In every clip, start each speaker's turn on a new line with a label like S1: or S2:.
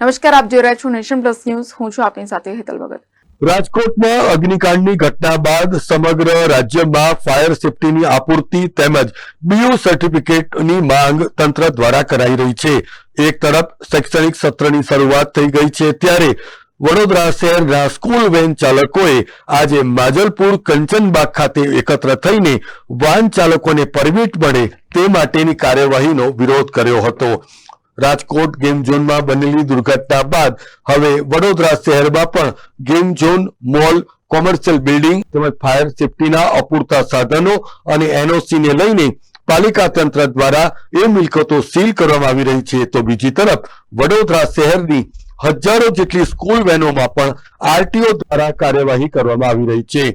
S1: નમસ્કાર, આપ જોઈ રહ્યા છો નેશન પ્લસ ન્યૂઝ. હું છું આપની સાથે હેતલ ભગત.
S2: રાજકોટમાં અગ્નિકાંડની ઘટના બાદ સમગ્ર રાજ્યમાં ફાયર સેફટીની આપૂર્તિ તેમજ બીયુ સર્ટિફિકેટની માંગ તંત્ર દ્વારા કરાઈ રહી છે. એક તરફ શૈક્ષણિક સત્રની શરૂઆત થઈ ગઈ છે, ત્યારે વડોદરા શહેરના સ્કૂલ વેન ચાલકોએ આજે માજલપુર કંચનબાગ ખાતે એકત્ર થઈને વાહન ચાલકોને પરમિટ મળે તે માટેની કાર્યવાહીનો વિરોધ કર્યો હતો. રાજકોટ ગેમ ઝોનમાં બનેલી દુર્ઘટના બાદ હવે વડોદરા શહેરમાં પણ game zone, mall, commercial building તેમજ ફાયર સેફટીના અપૂરતા સાધનો અને એનઓસીને લઈને પાલિકા તંત્ર દ્વારા એ મિલકતો સીલ કરવામાં આવી રહી છે. તો બીજી તરફ વડોદરા શહેરની હજારો જેટલી સ્કૂલ વેનોમાં પણ આરટીઓ દ્વારા કાર્યવાહી કરવામાં આવી રહી છે.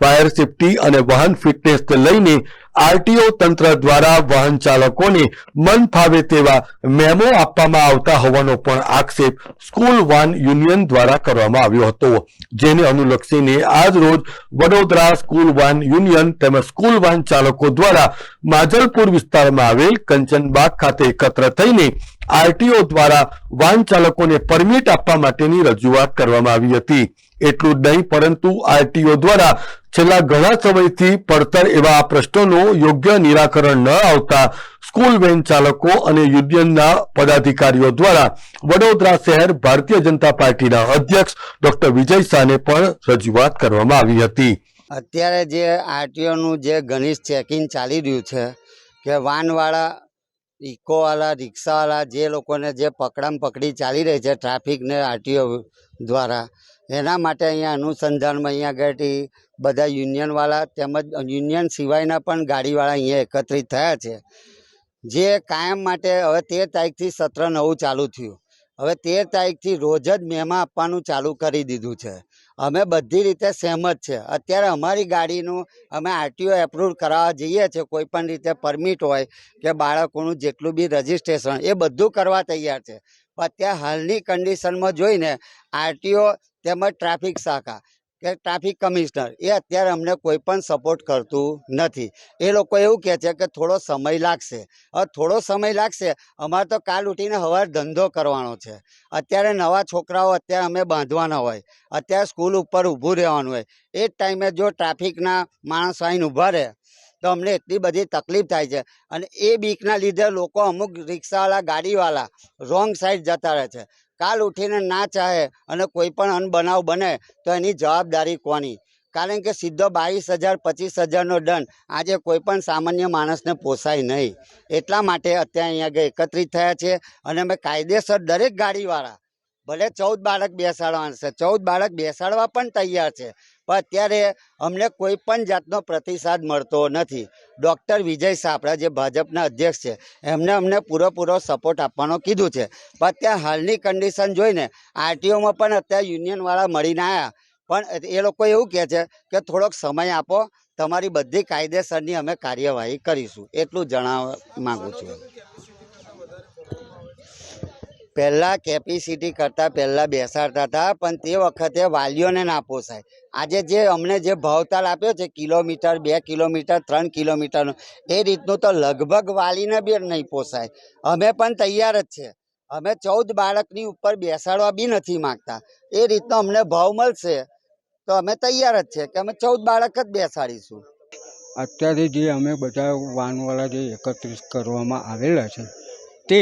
S2: ફાયર સેફટી અને વાહન ફિટનેસને લઈને આરટીઓ તંત્ર દ્વારા વાહન ચાલકોને મન ફાવે તેવા મેમો આપવામાં આવતા હોવાનો પણ આક્ષેપ સ્કૂલ વાન યુનિયન દ્વારા કરવામાં આવ્યો હતો, જેને અનુલક્ષીને આજ રોજ વડોદરા સ્કૂલ વાન યુનિયન તેમજ સ્કૂલ વાન ચાલકો દ્વારા માજલપુર વિસ્તારમાં આવેલ કંચનબાગ ખાતે એકત્ર થઈને આરટીઓ દ્વારા વાહન ચાલકોને પરમિટ આપવા માટેની રજૂઆત કરવામાં આવી હતી. એટલું જ નહીં, પરંતુ આરટીઓ દ્વારા છેલ્લા ઘણા સમયથી પડતર એવા આ પ્રશ્નોનું યોગ્ય નિરાકરણ ન આવતા સ્કૂલ વેન ચાલકો અને યુનિયનના પદાધિકારીઓ દ્વારા વડોદરા શહેર ભારતીય જનતા પાર્ટીના અધ્યક્ષ ડોક્ટર વિજય શાહને પણ રજૂઆત કરવામાં આવી હતી.
S3: અત્યારે જે આરટીઓનું જે ઘનિષ્ઠ ચેકિંગ ચાલી રહ્યું છે કે વાનવાળા, ઇકોવાળા, રિક્ષાવાળા જે લોકોને જે પકડામ પકડી ચાલી રહી છે ટ્રાફિકને આરટીઓ દ્વારા એના માટે અહીંયા અનુસંધાનમાં અહીંયા આગળ બધા યુનિયનવાળા તેમજ યુનિયન સિવાયના પણ ગાડીવાળા અહીંયા એકત્રિત થયા છે. જે કાયમ માટે હવે તેર તારીખથી સત્ર નવું ચાલુ થયું. હવે તેર તારીખથી રોજ જ મેમા આપવાનું ચાલુ કરી દીધું છે. અમે બધી રીતે સહેમત છે. અત્યારે અમારી ગાડીનું અમે આરટીઓ એપ્રુવ કરાવવા જઈએ છીએ. કોઈ પણ રીતે પરમિટ હોય કે બાળકોનું જેટલું બી રજિસ્ટ્રેશન એ બધું કરવા તૈયાર છે. અત્યારે હાલની કન્ડિશનમાં જોઈને આરટીઓ તેમજ ટ્રાફિક શાખા કે ટ્રાફિક કમિશનર, એ અત્યારે અમને કોઈ પણ સપોર્ટ કરતું નથી. એ લોકો એવું કહે છે કે થોડો સમય લાગશે. હવે થોડો સમય લાગશે, અમારે તો કાલ ઉઠીને હવાર ધંધો કરવાનો છે. અત્યારે નવા છોકરાઓ અત્યારે અમે બાંધવાના હોય, અત્યારે સ્કૂલ ઉપર ઊભું રહેવાનું હોય. એ જ ટાઈમે જો ટ્રાફિકના માણસ આવીને ઊભા રહે, તો અમને એટલી બધી તકલીફ થાય છે. અને એ બીકના લીધે લોકો અમુક રિક્ષાવાળા, ગાડીવાળા, રોંગ સાઈડ જતા રહે છે. કાલ ઉઠીને ના ચાહે અને કોઈ પણ અનબનાવ બને, તો એની જવાબદારી કોની? કારણ કે સીધો બાવીસ હજાર, પચીસ હજારનો દંડ આજે કોઈ પણ સામાન્ય માણસને પોસાય નહીં. એટલા માટે અત્યારે અહીંયા આગળ એકત્રિત થયા છે અને અમે કાયદેસર દરેક ગાડીવાળા, ભલે ચૌદ બાળક બેસાડવાના છે, ચૌદ બાળક બેસાડવા પણ તૈયાર છે. પણ અત્યારે અમને કોઈ પણ જાતનો પ્રતિસાદ મળતો નથી. ડૉક્ટર વિજય સાપડા, જે ભાજપના અધ્યક્ષ છે, એમને અમને પૂરેપૂરો સપોર્ટ આપવાનો કીધું છે. પણ અત્યારે હાલની કન્ડિશન જોઈને આરટીઓમાં પણ અત્યારે યુનિયનવાળા મળીને આવ્યા પણ એ લોકો એવું કહે છે કે થોડોક સમય આપો, તમારી બધી કાયદેસરની અમે કાર્યવાહી કરીશું. એટલું જણાવવા માગું છું. પહેલાં કેપેસિટી કરતાં પહેલાં બેસાડતા હતા, પણ તે વખતે વાલીઓને ના પોસાય. આજે જે અમને જે ભાવતાલ આપ્યો છે, કિલોમીટર, બે કિલોમીટર, ત્રણ કિલોમીટરનો એ રીતનું તો લગભગ વાલીને બી નહીં પોસાય. અમે પણ તૈયાર જ છે. અમે ચૌદ બાળકની ઉપર બેસાડવા બી નથી માગતા. એ રીતનો અમને ભાવ મળશે. તો અમે તૈયાર જ છે કે અમે ચૌદ બાળક જ બેસાડીશું.
S4: અત્યારે જે અમે બધા વાનવાળા જે એકત્રિત કરવામાં આવેલા છે, તે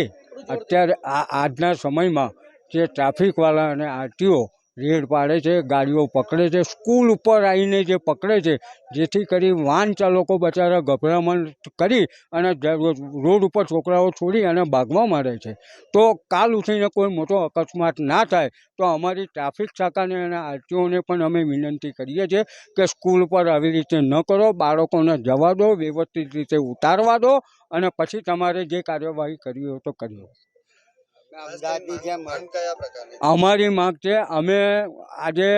S4: અત્યારે આ આજના સમયમાં જે ટ્રાફિકવાળા અને આરટીઓ રેડ પાડે છે, ગાડીઓ પકડે છે, સ્કૂલ ઉપર આવીને જે પકડે છે, જેથી કરી વાહન ચાલકો બચારા ગભરામણ કરી અને રોડ ઉપર છોકરાઓ છોડી અને ભાગવા માંડે છે. તો કાલ ઉઠીને કોઈ મોટો અકસ્માત ના થાય, તો અમારી ટ્રાફિક શાખાને અને આરટીઓને પણ અમે વિનંતી કરીએ છીએ કે સ્કૂલ પર આવી રીતે ન કરો, બાળકોને જવા દો, વ્યવસ્થિત રીતે ઉતારવા દો અને પછી તમારે જે કાર્યવાહી કરવી હોય તો કરી
S3: અમદાવાદની જેમ
S4: અમારી માંગ છે અમે આજે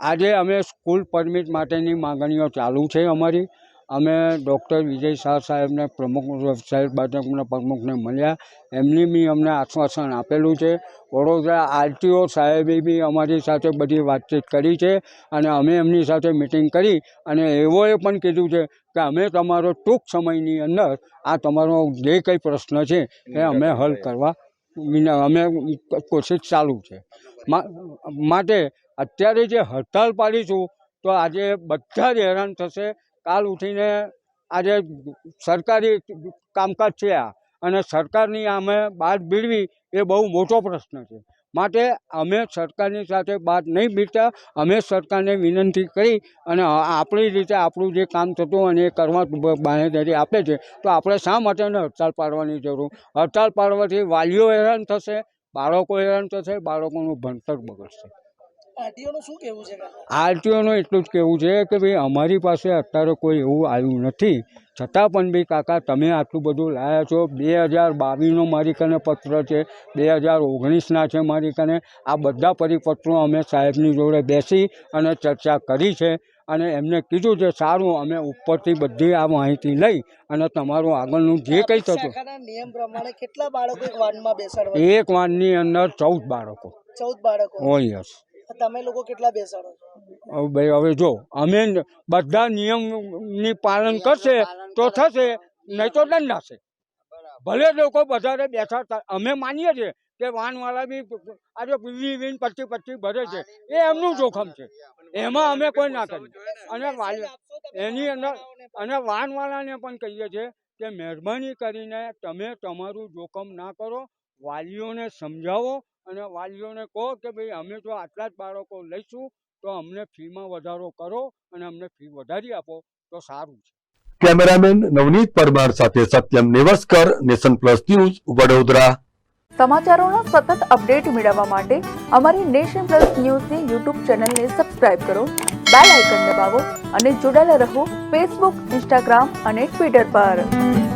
S4: આજે અમે સ્કૂલ પરમિટ માટેની માંગણીઓ ચાલુ છે અમારી. અમે ડૉક્ટર વિજય શાહ સાહેબને પ્રમુખ સાહેબ ભાજપના પ્રમુખને મળ્યા. એમની બી અમને આશ્વાસન આપેલું છે. વડોદરા આરટીઓ સાહેબે બી અમારી સાથે બધી વાતચીત કરી છે અને અમે એમની સાથે મિટિંગ કરી અને એવોએ પણ કીધું છે કે અમે તમારો ટૂંક સમયની અંદર આ તમારો જે કંઈ પ્રશ્ન છે એ અમે હલ કરવા અમે કોશિશ ચાલુ છે. માટે અત્યારે જે હડતાલ પાડીશું તો આજે બધા જ હેરાન થશે કાલ ઉઠીને આજે સરકારી કામકાજ છે આ. અને સરકારની આમે બાદ ભીડવી એ બહુ મોટો પ્રશ્ન છે. માટે અમે સરકારની સાથે બાદ નહીં ભીડતા અમે સરકારને વિનંતી કરી અને આપણી રીતે આપણું જે કામ થતું અને એ કરવા બ- આપે છે, તો આપણે શા માટેને હડતાલ પાડવાની જરૂર? હડતાલ પાડવાથી વાલીઓ હેરાન થશે, બાળકો હેરાન થશે, બાળકોનું ભણતર બગડશે.
S5: આરટીઓનું
S4: એટલું જ કહેવું છે કે ભાઈ અમારી પાસે અત્યારે કોઈ એવું આવ્યું નથી. છતાં પણ ભાઈ કાકા તમે આટલું બધું લાયા છો. બે હજાર બાવીસનો મારી કને પત્ર છે બે હજાર ઓગણીસના છે મારી કને. આ બધા પરિપત્રો અમે સાહેબની જોડે બેસી અને ચર્ચા કરી છે અને એમને કીધું છે સારું અમે ઉપરથી બધી આ માહિતી લઈ અને તમારું આગળનું જે કંઈ થતું
S5: નિયમ પ્રમાણે કેટલા બાળકો એક વાનમાં બેસાડવા?
S4: એક વાનની અંદર ચૌદ બાળકો.
S5: ચૌદ બાળકો.
S4: હોય યસ
S5: તમે લોકો કેટલા બેસાડો છો?
S4: ભાઈ હવે જો અમે બધા નિયમની પાલન કરશે તો થશે નહીં તો દંડાશે ભલે લોકો વધારે બેઠા હતા અમે માનીએ છીએ કે વાનવાળા બી આજે વીસ વીસ પચીસ પચીસ ભરે છે. એ એમનું જોખમ છે. એમાં અમે કોઈ ના કરીએ. અને વાલી એની અંદર અને વાનવાળાને પણ કહીએ છીએ કે મહેરબાની કરીને તમે તમારું જોખમ ના કરો વાલીઓને સમજાવો અને વાલીઓને કહો કે ભાઈ અમે જો આટલા જ બાળકો લઈશું તો અમને ફીમાં વધારો કરો અને અમને ફી વધારી આપો. તો સારું છે.
S2: કેમેરામેન નવનીત પરમાર સાથે Satyam Nevaskar nation plus news Vadodara.
S1: સમાચારોના સતત અપડેટ મેળવવા માટે અમારી નેશન પ્લસ ન્યૂઝની યુટ્યુબ ચેનલને સબસ્ક્રાઇબ કરો બેલ આઇકન દબાવો અને જોડાયેલા રહો ફેસબુક ઇન્સ્ટાગ્રામ અને ટ્વિટર પર.